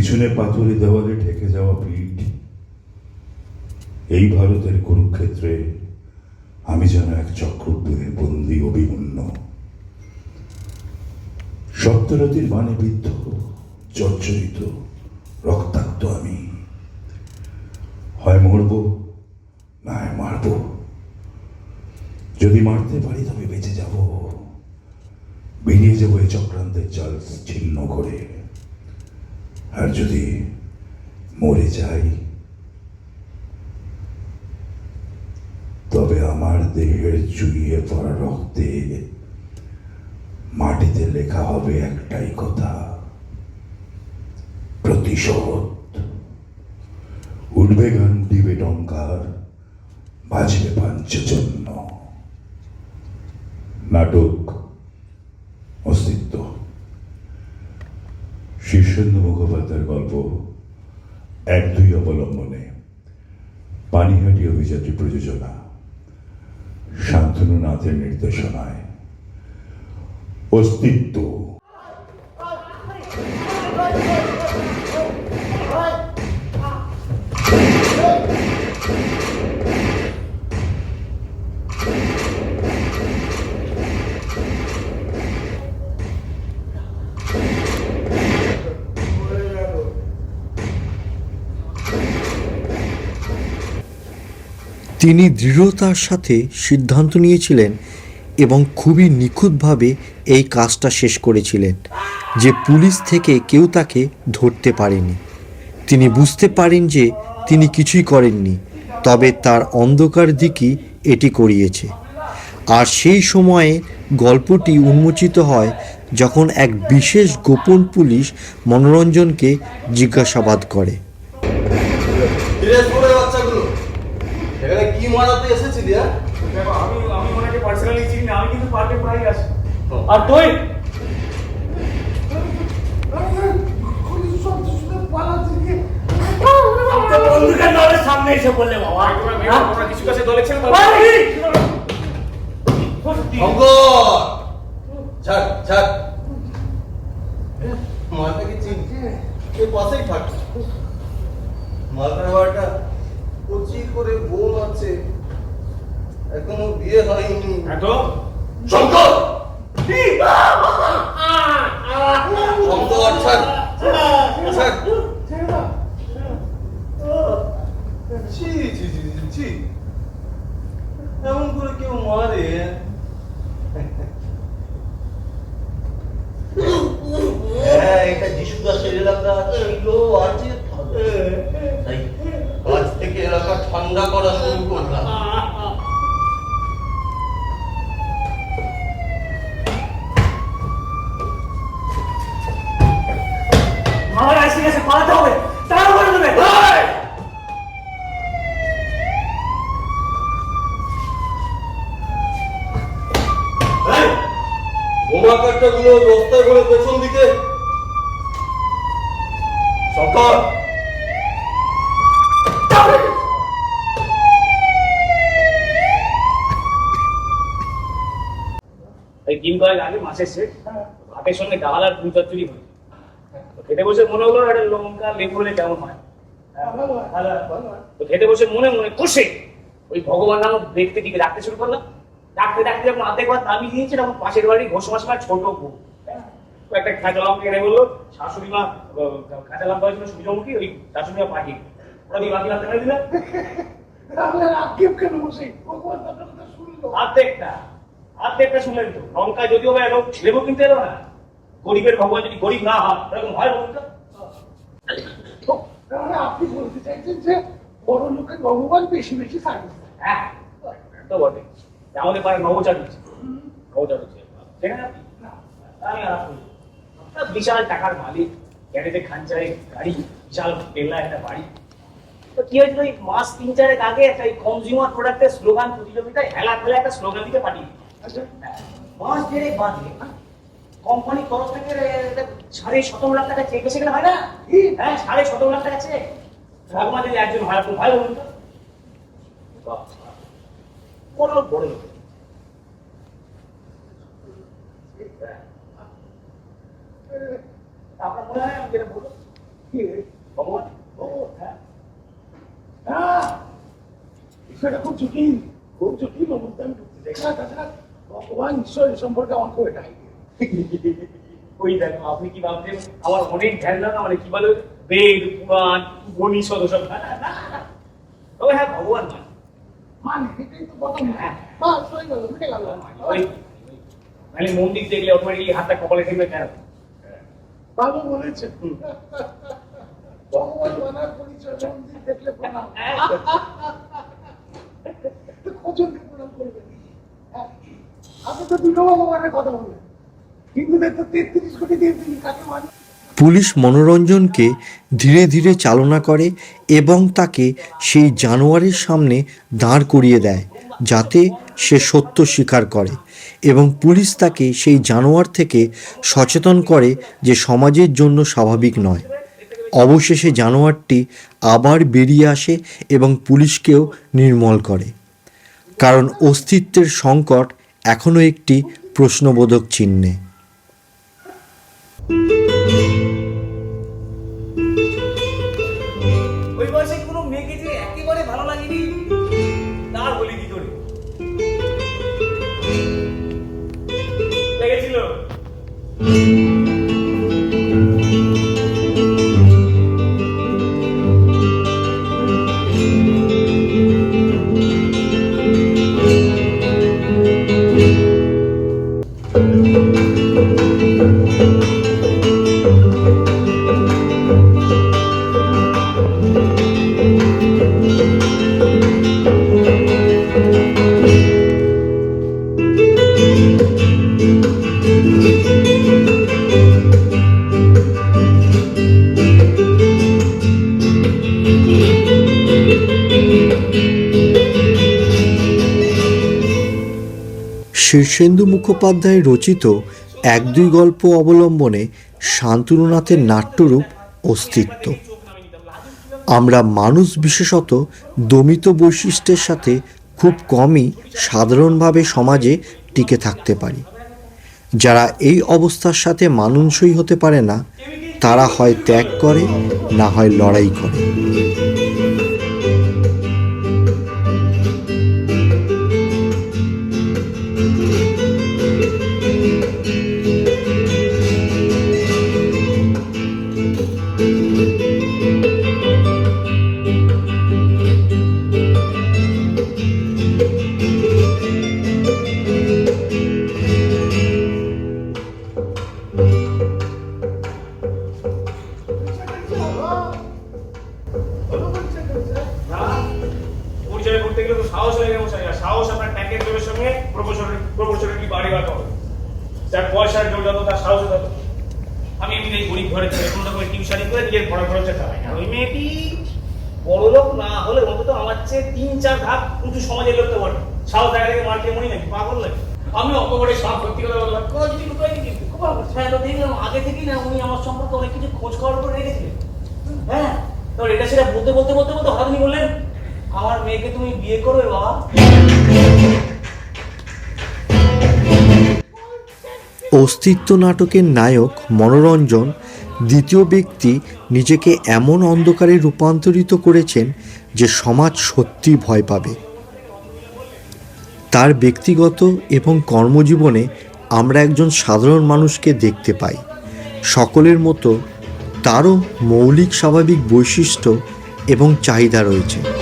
পিছনে পাথরে দেওয়ালে ঠেকে যাওয়া পিঠ, এই ভারতের কুরুক্ষেত্রে আমি যেন এক চক্রব্যূহের বন্দি অভিমন্য। সপ্তরতির মানে বিদ্ধ, জর্জরিত, রক্তাক্ত আমি। হয় মরব, না মারব। যদি মারতে পারি তবে বেঁচে যাব। বেরিয়ে যাব এই চক্রান্তের জাল ছিন্ন করে আর যদি মরে যাই, তবে আমার দেহের চুইয়ে পড়া রক্তে মাটিতে লেখা হবে একটাই কথা, প্রতিশোধ। উঠবে গান দিবে টঙ্কার বাজবে পাঞ্চজন্য। নাটক অস্তিত্ব শীর্ষেন্দু মুখোপাধ্যায়ের গল্প এক দুই অবলম্বনে। পানিহাটি অভিযাত্রী প্রযোজনা। শান্তনু নাথের নির্দেশনায়। অস্তিত্ব। তিনি দৃঢ়তার সাথে সিদ্ধান্ত নিয়েছিলেন এবং খুবই নিখুঁতভাবে এই কাজটা শেষ করেছিলেন, যে পুলিশ থেকে কেউ তাকে ধরতে পারেনি। তিনি বুঝতে পারেন যে তিনি কিছুই করেননি, তবে তার অন্ধকার দিকই এটি করিয়েছে। আর সেই সময়ে গল্পটি উন্মোচিত হয় যখন এক বিশেষ গোপন পুলিশ মনোরঞ্জনকে জিজ্ঞাসাবাদ করে। এখানে কি মারাতে এসেছিলি হ্যাঁ দেখো আমি আমি ওনাকে পার্সোনালি চিনি না আমি কিন্তু পার্কে প্রায় আসি। আর তুই? বন্ধুকের দলের সামনে এসে বললে বাবা। হ্যাঁ? তোমরা কিছু কাছে দলে ছিল! শঙ্কর ছাড় ছাড়। মালটাকে চিনছি এই পাশেই মালটার বাড়িটা করে বোন আছে। এখনও বিয়ে হয়নি। এত শঙ্কর ছাড় ছাড় ছি ছি ছি ছি, ছি এমন করে কেউ মারে হ্যাঁ এটা যিশু দাসের এলাকা ছিল আছে থাকবে। তাই আজ থেকে এলাকা ঠান্ডা করা শুরু করলাম আমার এসে গেছে পালাতে হবে তারা করে দেবে এই, বস্তায় করে পেছন দিকে। সকাল এই দিন কয়েক আগে মাসের শেষ ভাতের সঙ্গে ডাল আর চচ্চড়ি হয়। খেতে বসে মনে হলো একটা লঙ্কা লেবু হলে কেমন হয়? হ্যাঁ, ভালো তো খেতে বসে মনে মনে কষে ওই ভগবান নাম দেখতে দিকে ডাকতে শুরু করলাম। ডাকতে ডাকতে যখন অর্ধেকবার দামি দিয়েছে তখন পাশের বাড়ি ঘোষ মাসমার ছোট বউ। তো একটা কাঁচা লঙ্কা এনে বলল শাশুড়ি মা কাঁচা লঙ্কা হয়েছিল সূর্যমুখী ওই শাশুড়ি মা পাঠিয়ে ওরা দিয়ে বাকি লঙ্কা দিলে। অর্ধেকটা অর্ধেকটা শুনলেন তো। লঙ্কা যদিও বা এলো লেবু কিনতে এলো না। গরিবের ভগবান যদি গরিব না হয় এরকম হয় তাহলে আপনি বলতে চাইছেন যে বড় লোকের ভগবান বেশি বেশি সার্ভিস হ্যাঁ তো বটে। আমাদের পাড়ায় নবচার হচ্ছে নবচার হচ্ছে দেখেন আপনি আমি আর আপনি বিশাল টাকার মালিক গ্যারেজে গাড়ি বিশাল পেল্লা একটা বাড়ি। তো কি হয়েছিল? ওই মাস তিন চারেক আগে একটা কনজিউমার প্রোডাক্টের স্লোগান প্রতিযোগিতায় হেলা ফেলা একটা স্লোগান দিতে পাঠিয়ে আচ্ছা। মাস দেড়েক বাঁধলে কোম্পানির তরফ থেকে সাড়ে সতেরো লাখ টাকা চেক এসে গেলে হয় না? হ্যাঁ সাড়ে সতেরো লাখ টাকা চেক ভগবান যদি একজন ভালো ভালো বলুন তো বড় ভগবান? সম্পর্কে আমার আপনি কি ভাবছেন? আমার অনেক ধ্যান না মানে কি বলে? বেদ, পুরাণ, উপনিষদ, ওসব। তবে হ্যাঁ ভগবান মানে মানে হয়ে। গেল মিটে গেল ওই মানে মন্দির দেখলে অটোমেটিকলি হাতটা কপালে ঠেকবে কেন? ভালো বলেছেন ভগবান মানার পরিচয় মন্দির দেখলে প্রণাম। তো কজনকে প্রণাম করবেন হ্যাঁ, আপনি তো দুটো ভগবানের কথা বললেন। হিন্দুদের তো তেত্রিশ কোটি দিয়ে তিনি কাকে মানে পুলিশ মনোরঞ্জনকে ধীরে ধীরে চালনা করে এবং তাকে সেই জানোয়ারের সামনে দাঁড় করিয়ে দেয়, যাতে সে সত্য স্বীকার করে এবং পুলিশ তাকে সেই জানোয়ার থেকে সচেতন করে যে সমাজের জন্য স্বাভাবিক নয়। অবশেষে জানোয়ারটি আবার বেরিয়ে আসে এবং পুলিশকেও নির্মল করে। কারণ অস্তিত্বের সংকট এখনও একটি প্রশ্নবোধক চিহ্নে। শীর্ষেন্দু মুখোপাধ্যায় রচিত এক দুই গল্প অবলম্বনে শান্তনুনাথের নাট্যরূপ অস্তিত্ব। আমরা মানুষ বিশেষত দমিত বৈশিষ্ট্যের সাথে খুব কমই সাধারণভাবে সমাজে টিকে থাকতে পারি। যারা এই অবস্থার সাথে মানানসই হতে পারে না, তারা হয় ত্যাগ করে, না হয় লড়াই করে। করতে গেলে তো সাহস হয়ে গেছে আর সাহস আপনার ট্যাঙ্কের জোরের সঙ্গে প্রপোর্শনাল বাড়ি বাড়তে হবে? যার পয়সার জোর যত, তার সাহস তত। আমি এমনি এই গরিব ঘরে ছেলে কোনো রকমের টিউশনি করে নিজের পড়া খরচা চালাই আর ওই মেয়েটি বড় লোক না হলে অন্তত আমার চেয়ে তিন চার ধাপ উঁচু সমাজের লোক তো বটে। সাহস দেখা থেকে মার খেয়ে নাকি? পাগল নাকি? আমি অপরে সব সত্যি কথা বললাম। কোনো যদি লুকাইনি কিন্তু খুব ভালো হ্যাঁ দেখলাম আগে থেকেই না উনি আমার সম্পর্কে অনেক কিছু খোঁজ খবর করে রেখেছিলেন। হ্যাঁ তো এটা সেটা বলতে বলতে বলতে বলতে হঠাৎ বললেন আমার মেয়েকে তুমি বিয়ে করবে বাবা। অস্তিত্ব নাটকের নায়ক মনোরঞ্জন, দ্বিতীয় ব্যক্তি নিজেকে এমন অন্ধকারে রূপান্তরিত করেছেন যে সমাজ সত্যি ভয় পাবে। তার ব্যক্তিগত এবং কর্মজীবনে আমরা একজন সাধারণ মানুষকে দেখতে পাই। সকলের মতো তারও মৌলিক স্বাভাবিক বৈশিষ্ট্য এবং চাহিদা রয়েছে।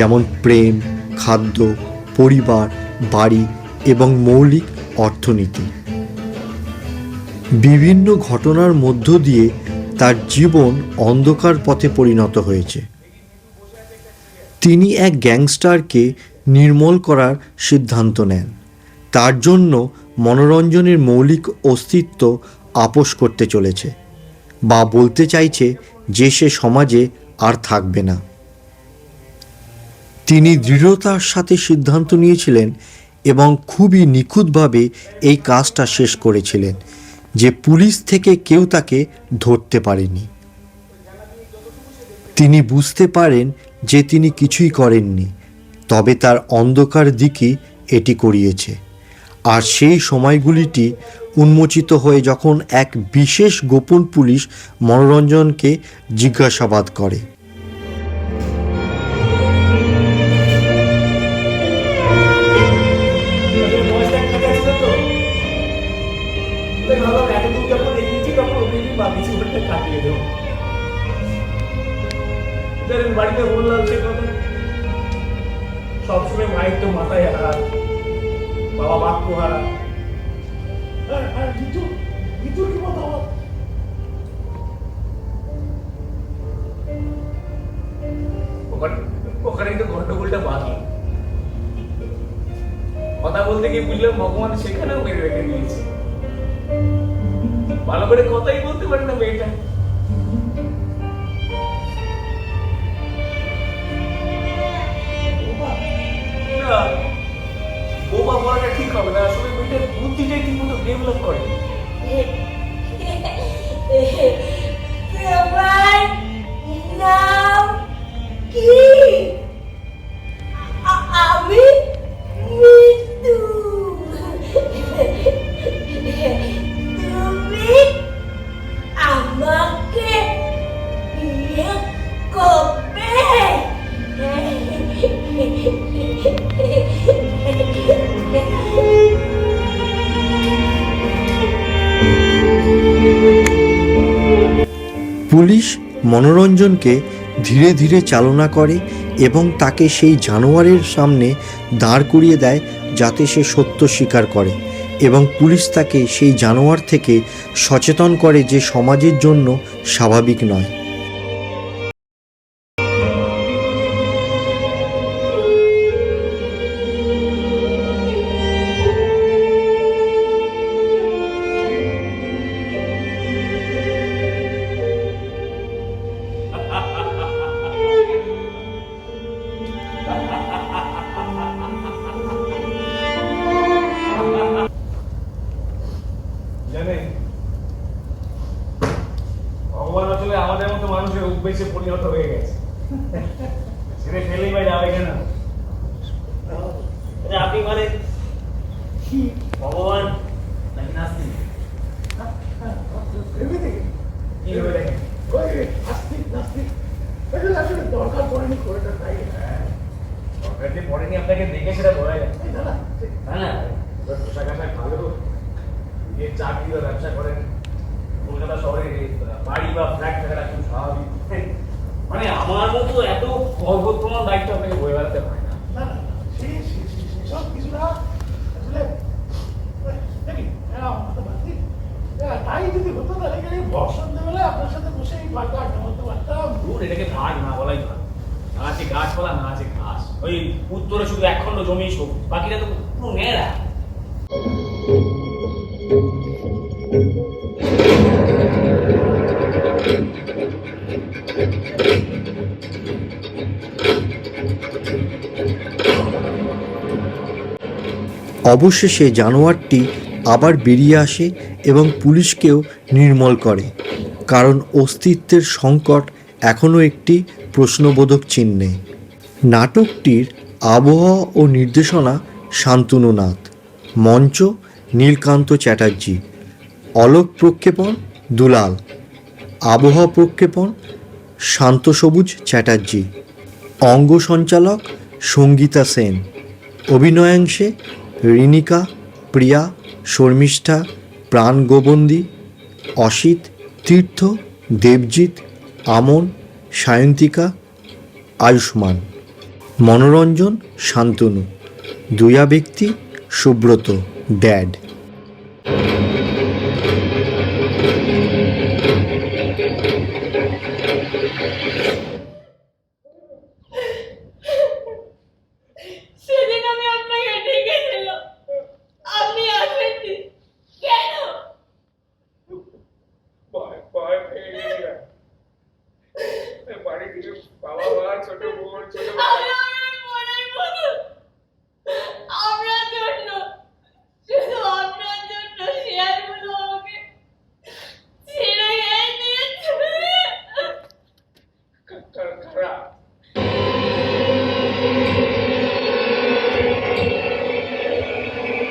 যেমন প্রেম, খাদ্য, পরিবার, বাড়ি এবং মৌলিক অর্থনীতি। বিভিন্ন ঘটনার মধ্য দিয়ে তার জীবন অন্ধকার পথে পরিণত হয়েছে। তিনি এক গ্যাংস্টারকে নির্মূল করার সিদ্ধান্ত নেন। তার জন্য মনোরঞ্জনের মৌলিক অস্তিত্ব আপোষ করতে চলেছে বা বলতে চাইছে যে সে সমাজে আর থাকবে না। তিনি দৃঢ়তার সাথে সিদ্ধান্ত নিয়েছিলেন এবং খুবই নিখুঁতভাবে এই কাজটা শেষ করেছিলেন, যে পুলিশ থেকে কেউ তাকে ধরতে পারেনি। তিনি বুঝতে পারেন যে তিনি কিছুই করেননি, তবে তার অন্ধকার দিকই এটি করিয়েছে। আর সেই সময়গুলিটি উন্মোচিত হয়ে যখন এক বিশেষ গোপন পুলিশ মনোরঞ্জনকে জিজ্ঞাসাবাদ করে। কথা মাথায় গন্ডগোলটা বাকি। কথা বলতে গিয়ে বুঝলাম ভগবান সেখানেও মেরে রেখে দিয়েছে। ভালো করে কথাই বলতে পারে না মেয়েটা। বোবা বলাটা ঠিক হবে না, আসলে মেয়েটার বুদ্ধিটাই ঠিক মতো ডেভেলপ করে কি? আমি পুলিশ মনোরঞ্জনকে ধীরে ধীরে চালনা করে এবং তাকে সেই জানোয়ারের সামনে দাঁড় করিয়ে দেয় যাতে সে সত্য স্বীকার করে এবং পুলিশ তাকে সেই জানোয়ার থেকে সচেতন করে যে সমাজের জন্য স্বাভাবিক নয়। আমাদের মতো মানুষের উদ্বেশে পরিণত হয়ে গেছে। ছেড়ে ফেলেই বা যাবে কেন? আচ্ছা, আপনি মানে কি ভগবান নাকি নাস্তিক? কি ভেবে নাস্তিক নাস্তিক আসলে দরকার পড়েনি তাই সরকার যে পড়েনি আপনাকে দেখে সেটা বলা যায়। এই দাদা তাই না? পোশাক আশাক ভালো যে চাকরি বা ব্যবসা করেন কলকাতা শহরে বাড়ি বা ফ্ল্যাট থাকাটা খুব স্বাভাবিক। মানে আমার মতো এত গর্ভোত্তমার দায়িত্ব আপনাকে বয়ে বেড়াতে হয় না। না না সে সে- সে- সেসব কিছু না আসলে এরকম হ্যাঁ, তাই যদি হতো তাহলে আপনার সাথে বসে এই পাটা আড্ডা মারতে পারতাম? দূর এটাকে ভাগ না বলাই না আছে গাছপালা না আছে ঘাস। ওই উত্তরে শুধু একখণ্ড জমি সবুজ বাকিটা তো পুরো নেড়া অবশেষে জানোয়ারটি আবার বেরিয়ে আসে এবং পুলিশকেও নির্মল করে। কারণ অস্তিত্বের সংকট এখনও একটি প্রশ্নবোধক চিহ্নে। নাটকটির আবহাওয়া ও নির্দেশনা শান্তনুনাথ। মঞ্চ নীলকান্ত চ্যাটার্জি। অলোক প্রক্ষেপণ দুলাল। আবহাওয়া প্রক্ষেপণ শান্ত সবুজ চ্যাটার্জি। অঙ্গ সঞ্চালক সঙ্গীতা সেন। অভিনয়াংশে রিনিকা প্রিয়া, শর্মিষ্ঠা প্রাণ গোবন্দি অসিত, তীর্থ, দেবজিৎ, আমন, সায়ন্তিকা, আয়ুষ্মান। মনোরঞ্জন, শান্তনু। দুয়া ব্যক্তি, সুব্রত, ড্যাড।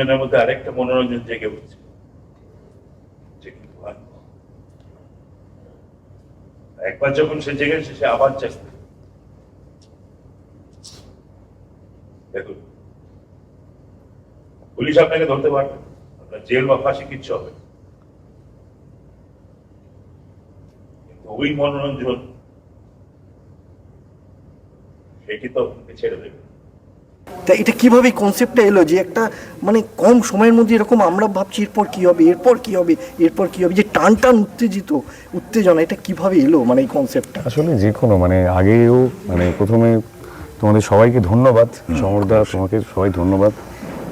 মনোরঞ্জনের মধ্যে আরেকটা মনোরঞ্জন জেগে উঠছে। একবার যখন সে জেগেছে সে আবার চাইবে দেখুন, পুলিশ আপনাকে ধরতে পারবে আপনার জেল বা ফাঁসি কিচ্ছু হবে ওই মনোরঞ্জন সেটি তো ছেড়ে দেবে? তা এটা কীভাবে কনসেপ্টটা এলো যে একটা মানে কম সময়ের মধ্যে এরকম আমরা ভাবছি এরপর কি হবে এরপর কি হবে এরপর কি হবে যে টান টান উত্তেজিত উত্তেজনা এটা কীভাবে এলো মানে এই কনসেপ্টটা আসলে যে কোনো মানে আগেও মানে প্রথমে তোমাদের সবাইকে ধন্যবাদ সমরদা তোমাকে সবাই ধন্যবাদ।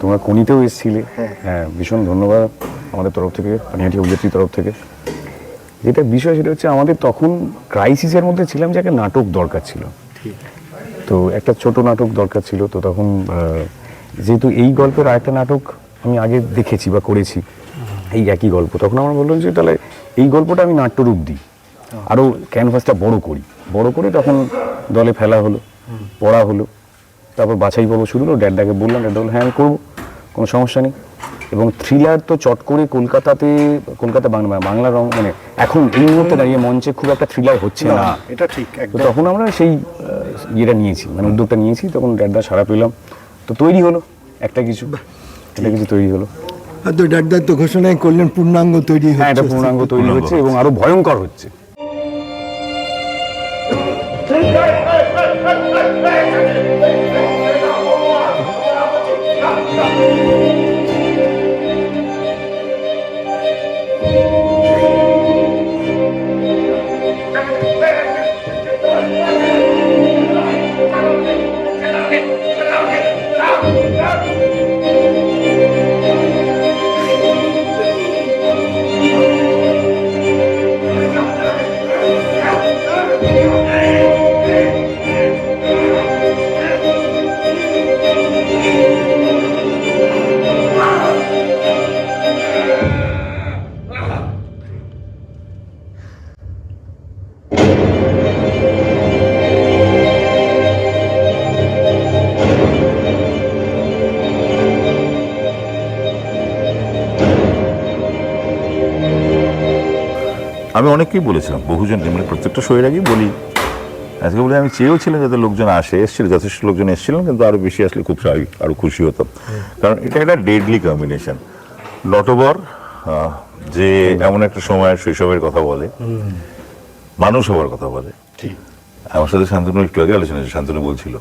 তোমরা কোনিতেও এসেছিলে। হ্যাঁ। ভীষণ ধন্যবাদ আমাদের তরফ থেকে পানিহাটি অভিযাত্রীর তরফ থেকে। যেটা বিষয় সেটা হচ্ছে আমাদের তখন ক্রাইসিসের মধ্যে ছিলাম যে একটা নাটক দরকার ছিল। তো একটা ছোট নাটক দরকার ছিল তো তখন যেহেতু এই গল্পের আরেকটা নাটক আমি আগে দেখেছি বা করেছি এই একই গল্প তখন আমার বলল যে তাহলে এই গল্পটা আমি নাট্যরূপ দিই। আরও ক্যানভাসটা বড় করি। বড় করে তখন দলে ফেলা হলো পড়া হলো তারপর বাছাই পর্ব শুরু হলো ড্যাডাকে বললাম ড্যাডা বলল হ্যাঁ আমি করব কোনো সমস্যা নেই। এবং থ্রিলার তো চট করে কলকাতাতে কলকাতা বাংলা বাংলা রং মানে এখন এই মুহূর্তে দাঁড়িয়ে মঞ্চে খুব একটা থ্রিলার হচ্ছে না। এটা ঠিক তখন আমরা সেই ইয়েটা নিয়েছি মানে উদ্যোগটা নিয়েছি তখন ড্যাডদা সারা পেলাম। তো তৈরি হলো একটা কিছু একটা কিছু তৈরি হলো। তো ডাক্তার তো ঘোষণায় করলেন পূর্ণাঙ্গ তৈরি হ্যাঁ এটা পূর্ণাঙ্গ তৈরি হচ্ছে এবং আরও ভয়ঙ্কর হচ্ছে। আমি অনেককেই বলেছিলাম বহুজন মানে প্রত্যেকটা শোয়ের আগেই বলি। আজকে বলে আমি চেয়েওছিলাম যাতে লোকজন আসে এসেছিল যথেষ্ট লোকজন এসেছিলেন কিন্তু আরও বেশি আসলে খুব স্বাভাবিক আরও খুশি হতাম। কারণ এটা একটা ডেডলি কম্বিনেশন নটবর আহ, যে এমন একটা সময়ের শৈশবের কথা বলে মানুষ হওয়ার কথা বলে। আমার সাথে শান্তনু একটু আগে আলোচনা হয়েছে, শান্তনু বলছিল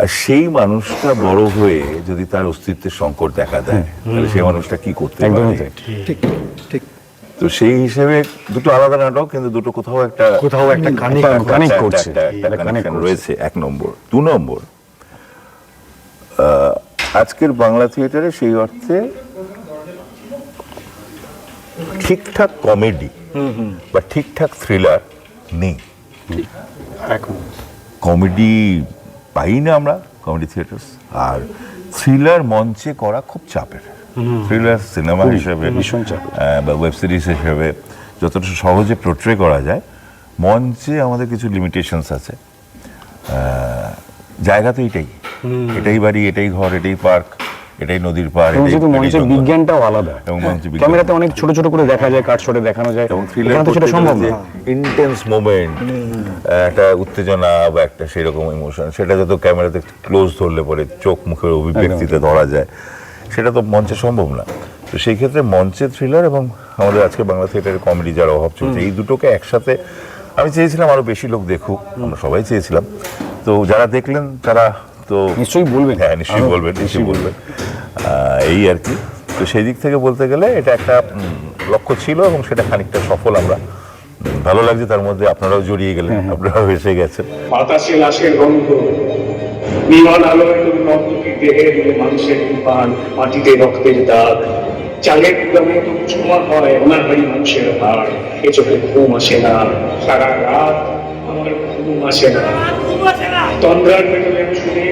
আর সেই মানুষটা বড় হয়ে যদি তার অস্তিত্বের সংকট দেখা দেয় তাহলে সেই মানুষটা কি করতে পারে? ঠিক ঠিক। তো সেই হিসেবে দুটো আলাদা নাটক কিন্তু দুটো কোথাও একটা কোথাও একটা কানেক্ট কানেক্ট করছে। রয়েছে এক নম্বর দু নম্বর। আজকের বাংলা থিয়েটারে সেই অর্থে ঠিকঠাক কমেডি বা ঠিকঠাক থ্রিলার নেই। কমেডি পাই না আমরা কমেডি থিয়েটার আর থ্রিলার মঞ্চে করা খুব চাপের। থ্রিলার সিনেমা হিসেবে বা ওয়েব সিরিজ হিসেবে যতটা সহজে পোর্ট্রে করা যায় মঞ্চে আমাদের কিছু লিমিটেশনস আছে। জায়গা তো এটাই। এটাই বাড়ি এটাই ঘর এটাই পার্ক এটাই নদীর পার মঞ্চের বিজ্ঞানটাও আলাদা। এবং ক্যামেরাতে অনেক ছোট ছোট করে দেখা যায় কাট শটে দেখানো যায়। এবং থ্রিলার তো সেটা সম্ভব না। ইন্টেন্স মোমেন্ট একটা উত্তেজনা বা একটা সেরকম ইমোশন সেটা যত ক্যামেরাতে ক্লোজ ধরলে পরে চোখ মুখের অভিব্যক্তিতে ধরা যায়। সেটা তো মঞ্চে সম্ভব না। তো সেই ক্ষেত্রে মঞ্চে থ্রিলার এবং আমাদের আজকে বাংলা থিয়েটারের কমেডি যার অভাব চলছে এই দুটোকে একসাথে আমি চেয়েছিলাম আরও বেশি লোক দেখুক আমরা সবাই চেয়েছিলাম। তো যারা দেখলেন তারা তো নিশ্চয়ই বলবেন। হ্যাঁ নিশ্চয়ই বলবেন নিশ্চয়ই বলবেন। এই আর কি। তো সেই দিক থেকে বলতে গেলে এটা একটা লক্ষ্য ছিল এবং সেটা খানিকটা সফল আমরা। ভালো লাগছে তার মধ্যে আপনারাও জড়িয়ে গেলেন আপনারাও এসে গেছেন। বাতাসে লাশের গন্ধ বিমান আলোয় তোর নর্তকী দেহে মানুষের পান মাটিতে রক্তের দাগ। চালের গ্রামে তো ছোঁয়া হয়, অনাহারি মানুষের হাড়। এ চোখে ঘুম আসে না। সারা রাত আমার ঘুম আসে না। তন্দ্রার শুনে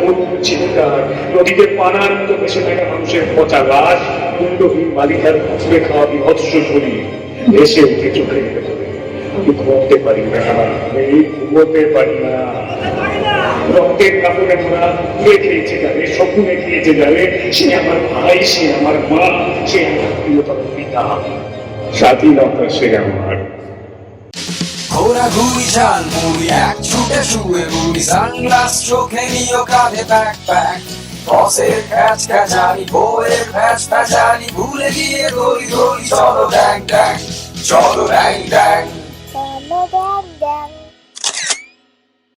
কোন চিৎকার নদীতে পানার মতো থাকা মানুষের পচা লাশ মুন্ডহীন বালিকার পুকুরে খাওয়া বিভৎস শরীর ভেসে উঠে চোখের ভেতরে। আমি ঘুমোতে পারি না। ঘুমোতে পারি না। রক্তের কাপড়ে মোড়া পুড়ে খেয়েছে যাবে স্বপ্নে খেয়েছে যাবে। সে আমার ভাই সে আমার মা সে আমার প্রিয়তম পিতা। স্বাধীনতা সে আমার। ঘোরাঘুরি ঝাল মুড়ি এক ছুটে শুয়ে রুড়ি সানগ্লাস চোখে নিও কাঁধে ব্যাক বসের খ্যাচ খ্যাচানি বউয়ের ভ্যাচ ভ্যাচানি ভুলে গিয়ে গলি গলি চলো ড্যাং ড্যাং চলো ড্যাং ড্যাং